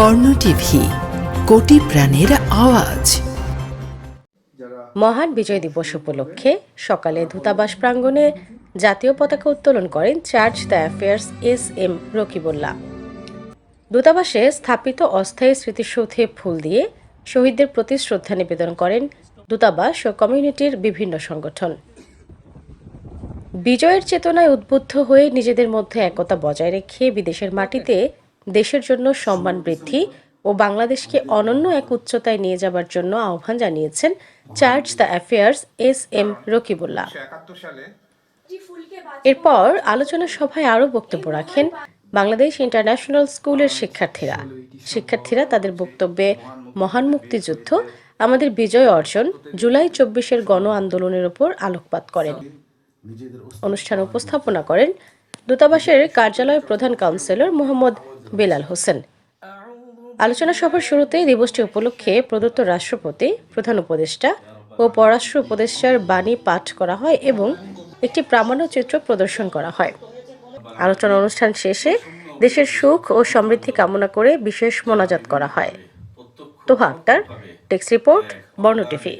বর্ণ টিভি, কোটি প্রাণের আওয়াজ। মহান বিজয় দিবস উপলক্ষে সকালে দূতাবাস প্রাঙ্গণে জাতীয় পতাকা উত্তোলন করেন charge d' affaires S M Rakibullah. দূতাবাসে স্থাপিত অস্থায়ী স্মৃতিসৌধে ফুল দিয়ে শহীদদের প্রতি শ্রদ্ধা নিবেদন করেন দূতাবাস ও কমিউনিটির বিভিন্ন সংগঠন। বিজয়ের চেতনায় উদ্বুদ্ধ হয়ে নিজেদের মধ্যে একতা বজায় রেখে বিদেশের মাটিতে দেশের জন্য সম্মান বৃদ্ধি ও বাংলাদেশকে অনন্য এক উচ্চতায় নিয়ে যাবার জন্য আহ্বান জানিয়েছেন charge d' affaires S M Rakibullah. এরপর আলোচনা সভায় আরও বক্তব্য রাখেন বাংলাদেশ ইন্টারন্যাশনাল স্কুলের শিক্ষার্থীরা। শিক্ষার্থীরা তাদের বক্তব্যে মহান মুক্তিযুদ্ধ আমাদের বিজয় অর্জন জুলাই চব্বিশের গণ আন্দোলনের উপর আলোকপাত করেন। অনুষ্ঠান উপস্থাপনা করেন দূতাবাসের কার্যালয় প্রধান কাউন্সিলর মোহাম্মদ বেলাল হোসেন। আলোচনা সভার শুরুতেই দিবসটি উপলক্ষে প্রদত্ত রাষ্ট্রপতি, প্রধান উপদেষ্টা ও পররাষ্ট্র উপদেষ্টার বাণী পাঠ করা হয় এবং একটি প্রামাণ্যচিত্র প্রদর্শন করা হয়। আলোচনা অনুষ্ঠান শেষে দেশের সুখ ও সমৃদ্ধি কামনা করে বিশেষ মোনাজাত করা হয়। Toha Akter text report, Borno TV.